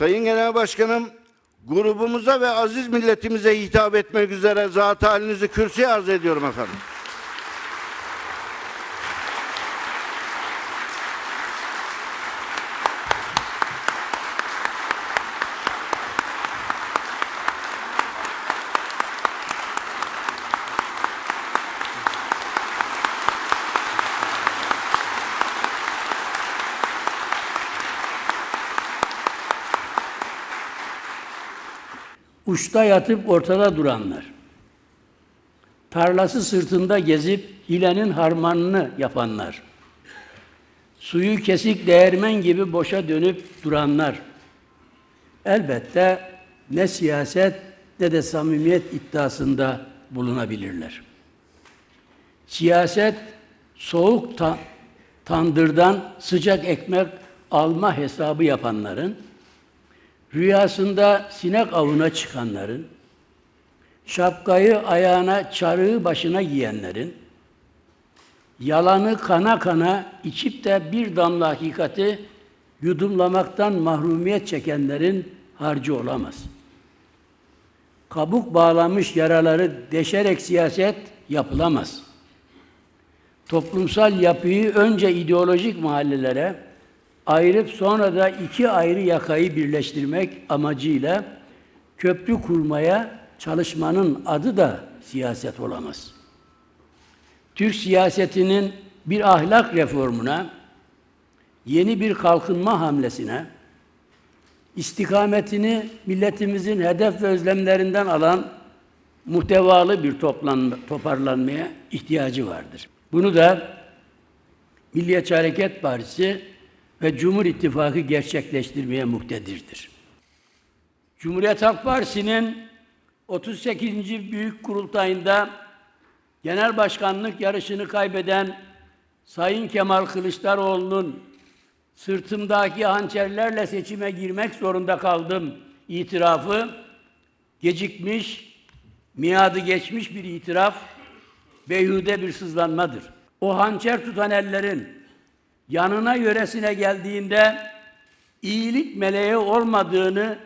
Sayın Genel Başkanım, grubumuza ve aziz milletimize hitap etmek üzere zat halinizi kürsüye arz ediyorum efendim. Uçta yatıp ortada duranlar. Tarlası sırtında gezip hilenin harmanını yapanlar. Suyu kesik değirmen gibi boşa dönüp duranlar. Elbette ne siyaset ne de samimiyet iddiasında bulunabilirler. Siyaset soğuk ta- tandırdan sıcak ekmek alma hesabı yapanların, rüyasında sinek avına çıkanların, şapkayı ayağına, çarığı başına giyenlerin, yalanı kana kana içip de bir damla hakikati yudumlamaktan mahrumiyet çekenlerin harcı olamaz. Kabuk bağlamış yaraları deşerek siyaset yapılamaz. Toplumsal yapıyı önce ideolojik mahallelere ayırıp sonra da iki ayrı yakayı birleştirmek amacıyla köprü kurmaya çalışmanın adı da siyaset olamaz. Türk siyasetinin bir ahlak reformuna, yeni bir kalkınma hamlesine, istikametini milletimizin hedef ve özlemlerinden alan muhtevalı bir toplanma, toparlanmaya ihtiyacı vardır. Bunu da Milliyetçi Hareket Partisi ve Cumhur İttifakı gerçekleştirmeye muktedirdir. Cumhuriyet Halk Partisi'nin 38. Büyük Kurultayında genel başkanlık yarışını kaybeden Sayın Kemal Kılıçdaroğlu'nun sırtımdaki hançerlerle seçime girmek zorunda kaldım itirafı gecikmiş, miadı geçmiş bir itiraf, beyhude bir sızlanmadır. O hançer tutan ellerin yanına yöresine geldiğinde iyilik meleği olmadığını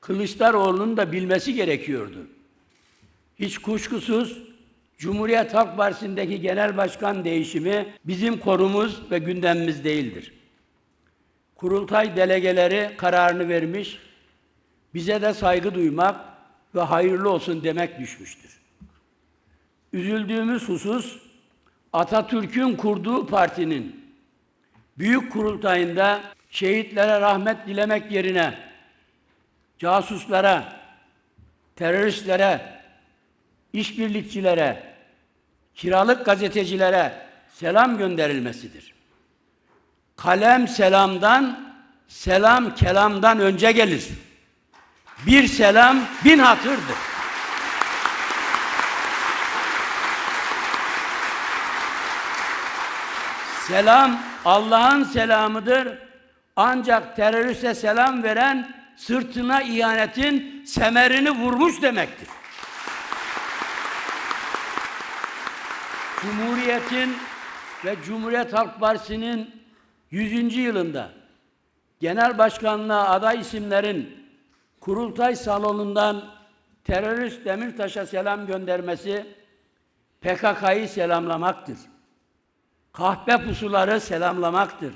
Kılıçdaroğlu'nun da bilmesi gerekiyordu. Hiç kuşkusuz Cumhuriyet Halk Partisi'ndeki genel başkan değişimi bizim konumuz ve gündemimiz değildir. Kurultay delegeleri kararını vermiş, bize de saygı duymak ve hayırlı olsun demek düşmüştür. Üzüldüğümüz husus Atatürk'ün kurduğu partinin büyük kurultayında şehitlere rahmet dilemek yerine casuslara, teröristlere, işbirlikçilere, kiralık gazetecilere selam gönderilmesidir. Kalem selamdan, selam kelamdan önce gelir. Bir selam bin hatırdır. Selam Allah'ın selamıdır. Ancak teröriste selam veren sırtına ihanetin semerini vurmuş demektir. Cumhuriyetin ve Cumhuriyet Halk Partisi'nin 100. yılında genel başkanlığa aday isimlerin kurultay salonundan terörist Demirtaş'a selam göndermesi PKK'yı selamlamaktır. Kahpe pusuları selamlamaktır.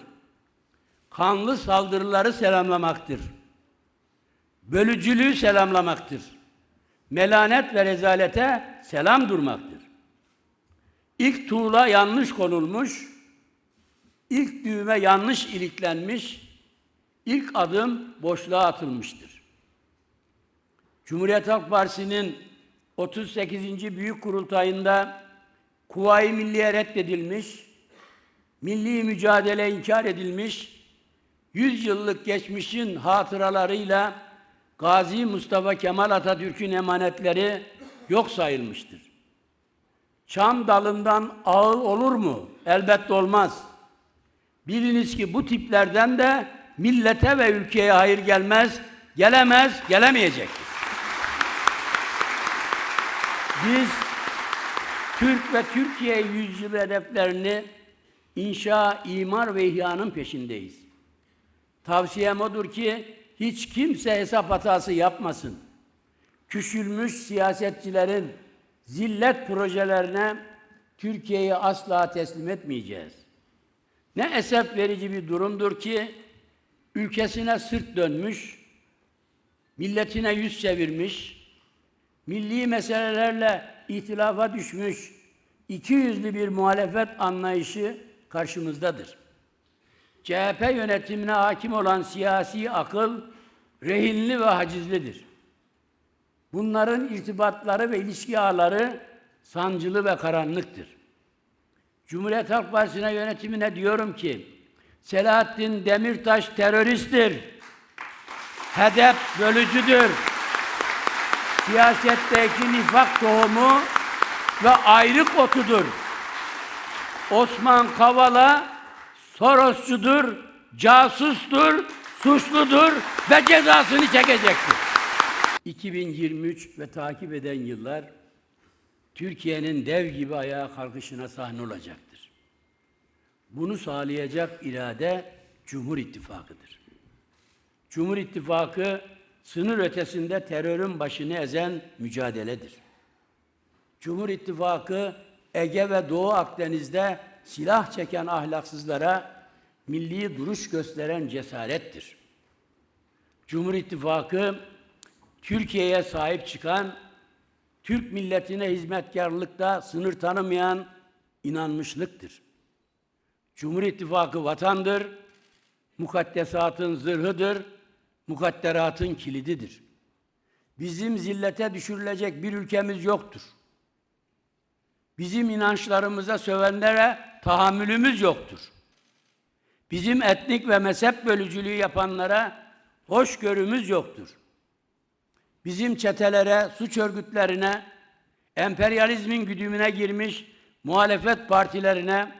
Kanlı saldırıları selamlamaktır. Bölücülüğü selamlamaktır. Melanet ve rezalete selam durmaktır. İlk tuğla yanlış konulmuş, ilk düğme yanlış iliklenmiş, ilk adım boşluğa atılmıştır. Cumhuriyet Halk Partisi'nin 38. Büyük Kurultayında Kuvayi Milliye reddedilmiş, milli mücadele inkar edilmiş, 100 yıllık geçmişin hatıralarıyla Gazi Mustafa Kemal Atatürk'ün emanetleri yok sayılmıştır. Çam dalından ağıl olur mu? Elbette olmaz. Biliniz ki bu tiplerden de millete ve ülkeye hayır gelmez, gelemez, gelemeyecektir. Biz Türk ve Türkiye yüzyılı hedeflerini inşa, imar ve ihyanın peşindeyiz. Tavsiyem odur ki hiç kimse hesap hatası yapmasın. Küçülmüş siyasetçilerin zillet projelerine Türkiye'yi asla teslim etmeyeceğiz. Ne esef verici bir durumdur ki ülkesine sırt dönmüş, milletine yüz çevirmiş, milli meselelerle ihtilafa düşmüş, iki yüzlü bir muhalefet anlayışı karşımızdadır. CHP yönetimine hakim olan siyasi akıl rehinli ve hacizlidir. Bunların irtibatları ve ilişki ağları sancılı ve karanlıktır. Cumhuriyet Halk Partisi'ne yönetimine diyorum ki Selahattin Demirtaş teröristtir. Hedef bölücüdür. Siyasetteki nifak tohumu ve ayrık otudur. Osman Kavala Sorosçudur, casustur, suçludur ve cezasını çekecektir. 2023 ve takip eden yıllar Türkiye'nin dev gibi ayağa kalkışına sahne olacaktır. Bunu sağlayacak irade Cumhur İttifakı'dır. Cumhur İttifakı sınır ötesinde terörün başını ezen mücadeledir. Cumhur İttifakı Ege ve Doğu Akdeniz'de silah çeken ahlaksızlara milli duruş gösteren cesarettir. Cumhur İttifakı Türkiye'ye sahip çıkan, Türk milletine hizmetkarlıkta sınır tanımayan inanmışlıktır. Cumhur İttifakı vatandır, mukaddesatın zırhıdır, mukadderatın kilididir. Bizim zillete düşürülecek bir ülkemiz yoktur. Bizim inançlarımıza sövenlere tahammülümüz yoktur. Bizim etnik ve mezhep bölücülüğü yapanlara hoşgörümüz yoktur. Bizim çetelere, suç örgütlerine, emperyalizmin güdümüne girmiş muhalefet partilerine,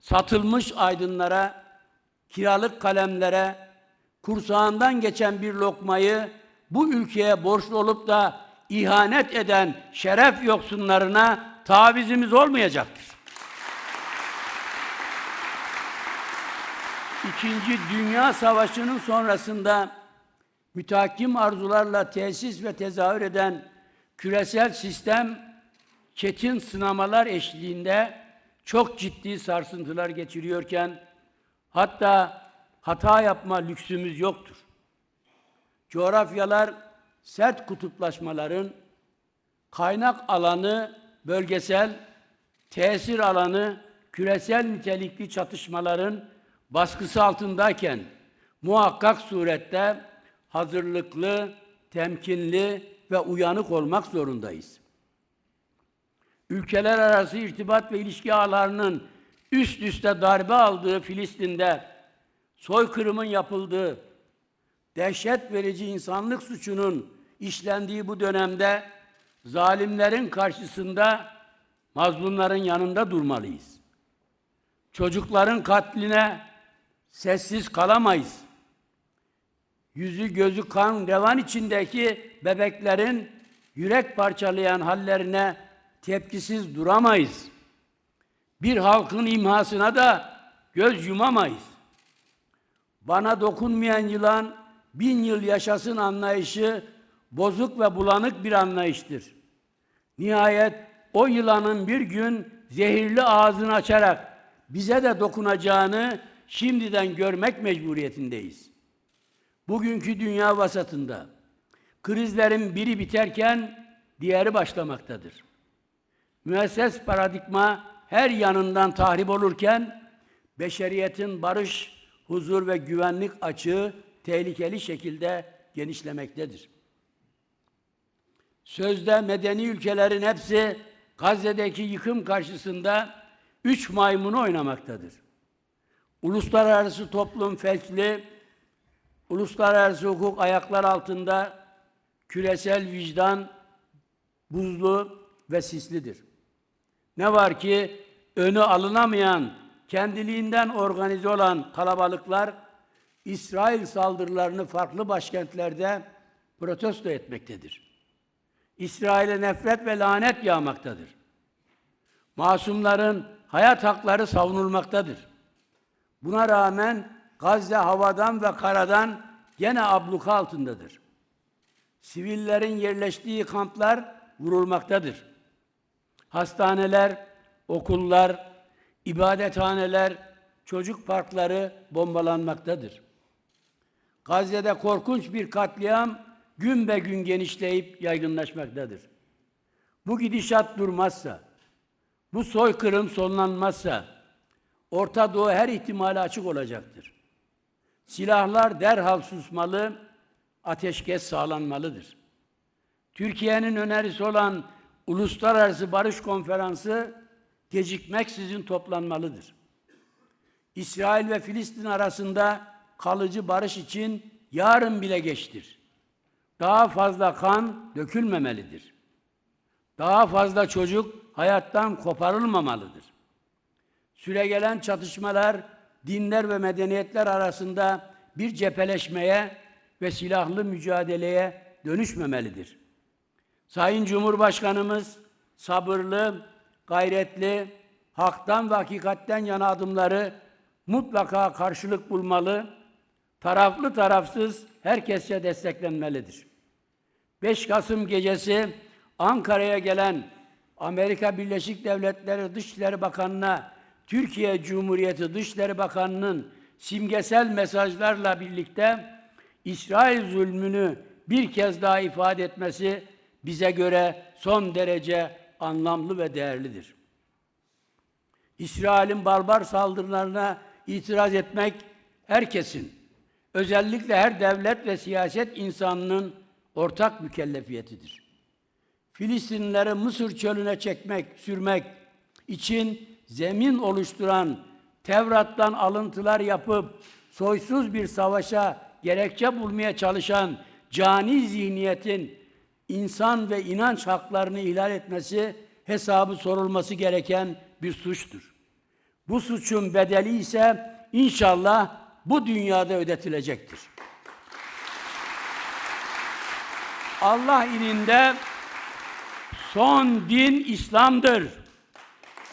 satılmış aydınlara, kiralık kalemlere, kursağından geçen bir lokmayı bu ülkeye borçlu olup da ihanet eden şeref yoksunlarına tavizimiz olmayacaktır. İkinci Dünya Savaşı'nın sonrasında mütehakim arzularla tesis ve tezahür eden küresel sistem çetin sınamalar eşliğinde çok ciddi sarsıntılar geçiriyorken hatta hata yapma lüksümüz yoktur. Coğrafyalar sert kutuplaşmaların kaynak alanı bölgesel, tesir alanı küresel nitelikli çatışmaların baskısı altındayken muhakkak surette hazırlıklı, temkinli ve uyanık olmak zorundayız. Ülkeler arası irtibat ve ilişki ağlarının üst üste darbe aldığı Filistin'de soykırımın yapıldığı, dehşet verici insanlık suçunun işlendiği bu dönemde zalimlerin karşısında mazlumların yanında durmalıyız. Çocukların katline sessiz kalamayız. Yüzü gözü kan revan içindeki bebeklerin yürek parçalayan hallerine tepkisiz duramayız. Bir halkın imhasına da göz yumamayız. Bana dokunmayan yılan bin yıl yaşasın anlayışı bozuk ve bulanık bir anlayıştır. Nihayet o yılanın bir gün zehirli ağzını açarak bize de dokunacağını şimdiden görmek mecburiyetindeyiz. Bugünkü dünya vasatında krizlerin biri biterken diğeri başlamaktadır. Müesses paradigma her yanından tahrip olurken beşeriyetin barış, huzur ve güvenlik açığı tehlikeli şekilde genişlemektedir. Sözde medeni ülkelerin hepsi Gazze'deki yıkım karşısında üç maymunu oynamaktadır. Uluslararası toplum felçli, uluslararası hukuk ayaklar altında küresel vicdan buzlu ve sislidir. Ne var ki önü alınamayan, kendiliğinden organize olan kalabalıklar İsrail saldırılarını farklı başkentlerde protesto etmektedir. İsrail'e nefret ve lanet yağmaktadır. Masumların hayat hakları savunulmaktadır. Buna rağmen Gazze havadan ve karadan gene abluka altındadır. Sivillerin yerleştiği kamplar vurulmaktadır. Hastaneler, okullar, ibadethaneler, çocuk parkları bombalanmaktadır. Gazze'de korkunç bir katliam gün be gün genişleyip yaygınlaşmaktadır. Bu gidişat durmazsa, bu soykırım sonlanmazsa, Orta Doğu her ihtimale açık olacaktır. Silahlar derhal susmalı, ateşkes sağlanmalıdır. Türkiye'nin önerisi olan Uluslararası Barış Konferansı gecikmeksizin toplanmalıdır. İsrail ve Filistin arasında kalıcı barış için yarın bile geçtir. Daha fazla kan dökülmemelidir. Daha fazla çocuk hayattan koparılmamalıdır. Süregelen çatışmalar dinler ve medeniyetler arasında bir cepheleşmeye ve silahlı mücadeleye dönüşmemelidir. Sayın Cumhurbaşkanımız sabırlı, gayretli, haktan ve hakikatten yana adımları mutlaka karşılık bulmalı, taraflı tarafsız herkese desteklenmelidir. 5 Kasım gecesi Ankara'ya gelen Amerika Birleşik Devletleri Dışişleri Bakanı'na Türkiye Cumhuriyeti Dışişleri Bakanı'nın simgesel mesajlarla birlikte İsrail zulmünü bir kez daha ifade etmesi bize göre son derece anlamlı ve değerlidir. İsrail'in barbar saldırılarına itiraz etmek herkesin, özellikle her devlet ve siyaset insanının ortak mükellefiyetidir. Filistinlileri Mısır çölüne çekmek, sürmek için zemin oluşturan Tevrat'tan alıntılar yapıp soysuz bir savaşa gerekçe bulmaya çalışan cani zihniyetin insan ve inanç haklarını ihlal etmesi hesabı sorulması gereken bir suçtur. Bu suçun bedeli ise inşallah bu dünyada ödetilecektir. Allah ininde son din İslam'dır.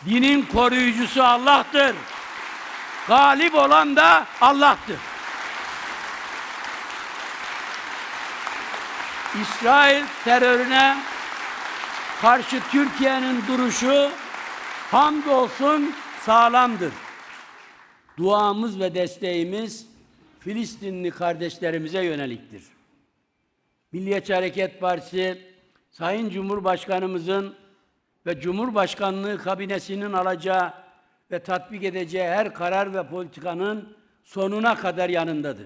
Dinin koruyucusu Allah'tır. Galip olan da Allah'tır. İsrail terörüne karşı Türkiye'nin duruşu hamdolsun sağlamdır. Duamız ve desteğimiz Filistinli kardeşlerimize yöneliktir. Milliyetçi Hareket Partisi Sayın Cumhurbaşkanımızın ve Cumhurbaşkanlığı kabinesinin alacağı ve tatbik edeceği her karar ve politikanın sonuna kadar yanındadır.